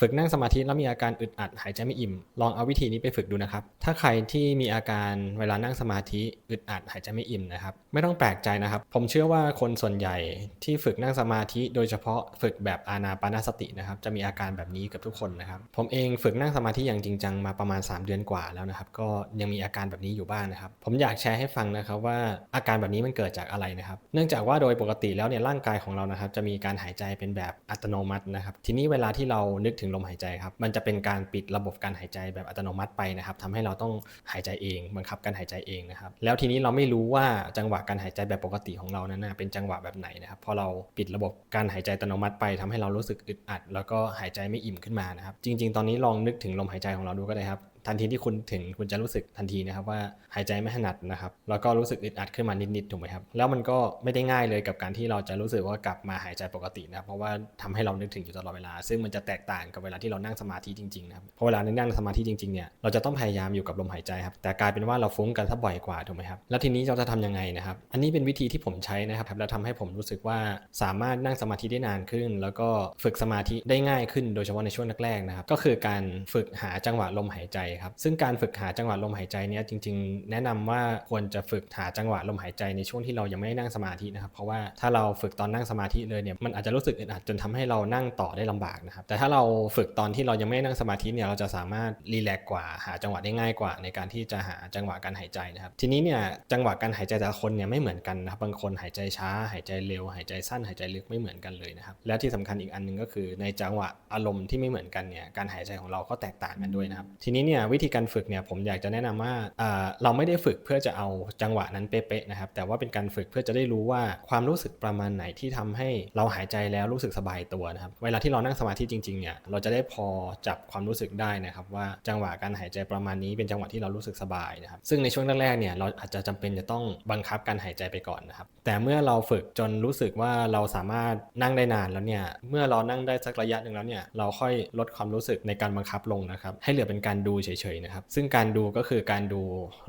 ฝึกนั่งสมาธิแล้วมีอาการอึดอัดหายใจไม่อิ่ม ลองเอาวิธีนี้ไปฝึกดูนะครับ ถ้าใครที่มีอาการเวลานั่งสมาธิอึดอัดหายใจไม่อิ่มนะครับ ไม่ต้องแปลกใจนะครับ ผมเชื่อว่าคนส่วนใหญ่ที่ฝึกนั่งสมาธิ โดยเฉพาะฝึกแบบอานาปานสตินะครับ จะมีอาการแบบนี้กับทุกคนนะครับ ผมเองฝึกนั่งสมาธิอย่างจริงจังมาประมาณ 3 เดือนกว่าแล้วนะครับ ก็ยังมีอาการแบบนี้อยู่บ้างนะครับ ผมอยากแชร์ให้ฟังนะครับว่าอาการแบบนี้มันเกิดจากอะไรนะครับ เนื่องจากว่าโดยปกติแล้วเนี่ยร่างกายของเรานะครับ จะมีการหายใจเป็นแบบอัตโนมัตินะครับ ทีนี้เวลาที่เรานึกถึงลมหายใจครับ มันจะเป็นการปิดระบบการหายใจแบบอัตโนมัติไปนะครับทำให้เราต้องหายใจเองบังคับการหายใจเองนะครับ แล้วทีนี้เราไม่รู้ว่าจังหวะการหายใจแบบปกติของเรานั้นเป็นจังหวะแบบไหนนะครับ พอเราปิดระบบการหายใจอัตโนมัติไปทำให้เรารู้สึกอึดอัด แล้วก็หายใจไม่อิ่มขึ้นมานะครับ จริง ๆ ตอนนี้ลองนึกถึงลมหายใจของเราดูก็ได้ครับ ทันทีที่คุณถึงคุณจะรู้สึกทันทีนะครับว่าหายใจไม่ถนัดนะครับ แล้วก็รู้สึกอึดอัดขึ้นมานิดๆถูกไหมครับ แล้วมันก็ไม่ได้ง่ายเลยกับการที่เราจะรู้สึกว่ากลับมาหายใจปกตินะครับ เพราะว่าทำให้เรานึกถึงอยู่ตลอดเวลา ซึ่งมันจะแตกต่างกับเวลาที่เรานั่งสมาธิจริงๆนะครับเพราะเวลานั่งสมาธิจริงๆเนี่ยเราจะต้องพยายามอยู่กับลมหายใจครับแต่กลายเป็นว่าเราฟุ้งกันซะบ่อยกว่าถูกไหมครับแล้วทีนี้เราจะทำยังไงนะครับ อันนี้เป็นวิธีที่ผมใช้นะครับแล้วทำให้ผมรู้สึกว่าสามารถนั่งสมาธิได้นานขึ้น แล้วก็ฝึกสมาธิได้ง่ายขึ้น โดยเฉพาะในช่วงแรกๆนะครับก็คือการฝึกหาจังหวะลมหายใจครับ ซึ่งการฝึกหาจังหวะลมหายใจเนี้ยจริง ๆ แนะนำว่าควรจะฝึกหาจังหวะลมหายใจในช่วงที่เรายังไม่ได้นั่งสมาธินะครับ เพราะว่าถ้าเราฝึกตอนนั่งสมาธิเลยเนี่ยมันอาจจะรู้สึกอึดอัดจนทำให้เรานั่งต่อได้ลำบากนะครับ แต่ถ้าเราฝึกตอนที่เรายังไม่ได้นั่งสมาธิเนี่ยเราจะสามารถรีแลกซ์กว่าหาจังหวะได้ง่ายกว่า ในการที่จะหาจังหวะการหายใจนะครับ ทีนี้เนี่ยจังหวะการหายใจแต่ละคนเนี่ยไม่เหมือนกันนะครับบางคนหายใจช้า หายใจเร็ว หายใจสั้นหายใจลึกไม่เหมือนกันเลยนะครับและที่สำคัญอีกอันหนึงก็คือในจังหวะอารมณ์ที่ไม่เหมือนกันเนี่ยการหายใจของเราก็แตกต่างกันด้วยนะครับทีนี้เนี่ยวิธีการฝึกเนี่ยผมอยากจะแนะนำว่าอ่าเราไม่ได้ฝึกเพื่อจะเอาจังหวะนั้นเป๊ะๆนะครับ แต่ว่าเป็นการฝึกเพื่อจะได้รู้ว่าความรู้สึกประมาณไหนที่ทำให้เราหายใจแล้วรู้สึกสบายตัวนะครับ เวลาที่เรานั่งสมาธิจริงๆเนี่ยเราจะได้พอจับความรู้สึกได้นะครับว่าจังหวะการหายใจประมาณนี้เป็นจังหวะที่เรารู้สึกสบายนะครับ ซึ่งในช่วงแรกๆเนี่ยเราอาจจะจำเป็นจะต้องบังคับการหายใจไปก่อนนะครับ แต่เมื่อเราฝึกจนรู้สึกว่าเราสามารถนั่งได้นานแล้วเนี่ยเมื่อเรานั่งได้สักระยะหนึ่งแล้วเนี่ยเราค่อยลดความรู้สึกในการบังคับลงนะครับ ให้เหลือเป็นการดูเฉยๆนะครับ ซึ่งการดูก็คือการดู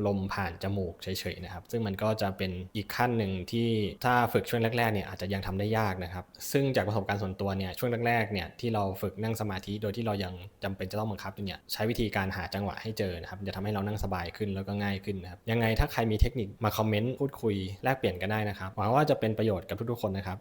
ลมผ่านจมูกเฉยๆนะครับ ซึ่งมันก็จะเป็นอีกขั้นหนึ่งที่ถ้าฝึกช่วงแรกๆเนี่ยอาจจะยังทำได้ยากนะครับ ซึ่งจากประสบการณ์ส่วนตัวเนี่ยช่วงแรกๆเนี่ยที่เราฝึกนั่งสมาธิโดยที่เรายังจำเป็นจะต้องบังคับเนี่ยใช้วิธีการหาจังหวะให้เจอนะครับจะทำให้เรานั่งสบายขึ้นแล้วก็ง่ายขึ้นนะครับยังไงถ้าใครมีเทคนิคมาคอมเมนต์พูดคุยแลกเปลี่ยนกันได้นะครับหวังว่าจะเป็นประโยชน์กับทุกๆคนนะครับ